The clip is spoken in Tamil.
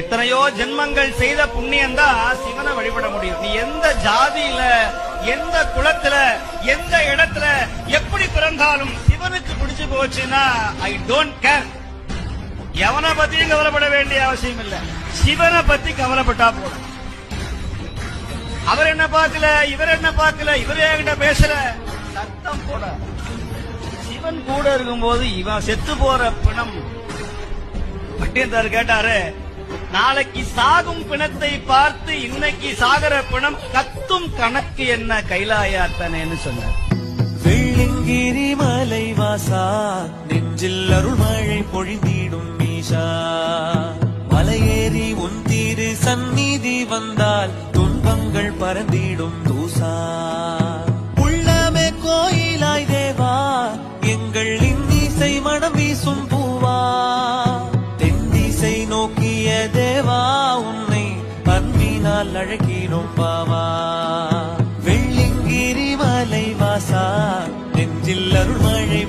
எத்தனையோ ஜென்மங்கள் செய்த புண்ணியம் தான் சிவனை வழிபட முடியும். நீ எந்த ஜாதியில எந்த குலத்துல எந்த இடத்துல எப்படி பிறந்தாலும் சிவனுக்கு பிடிச்சு போச்சுன்னா ஐ டோன்ட் கேர் எவனை பத்தியும் கவலைப்பட வேண்டிய அவசியம் இல்ல. சிவனை பத்தி கவலைப்பட்டா போதும். அவர் என்ன பார்க்கல இவர் என்ன பார்க்கல இவர் என்கிட்ட பேசல. சத்தம் போட. சிவன் கூட இருக்கும்போது இவன் செத்து போற பிணம். பட்டியந்தார் கேட்டாரு நாளைக்கு சாகும் பிணத்தை பார்த்து இன்னைக்கு சாகர பிணம் கத்தும் கணக்கு என்ன கைலாயாத்தனேன்னு சொன்னார். வெள்ளிங்கிரி மலை வாசா நெஞ்சில் அருள் மழை பொழிந்திடும் மீஷா மலையேறி உன் தீரு சந்நிதி வந்தால் துன்பங்கள் பறந்திடும் தூசா. உள்ளமே கோயிலாய் தேவா எங்கள் இன்னிசை மனம் வீசும் அன்பினால் அழகினோம் பாவா. வெள்ளிங்கிரி மலை வாசா நெஞ்சில் அருள்மழை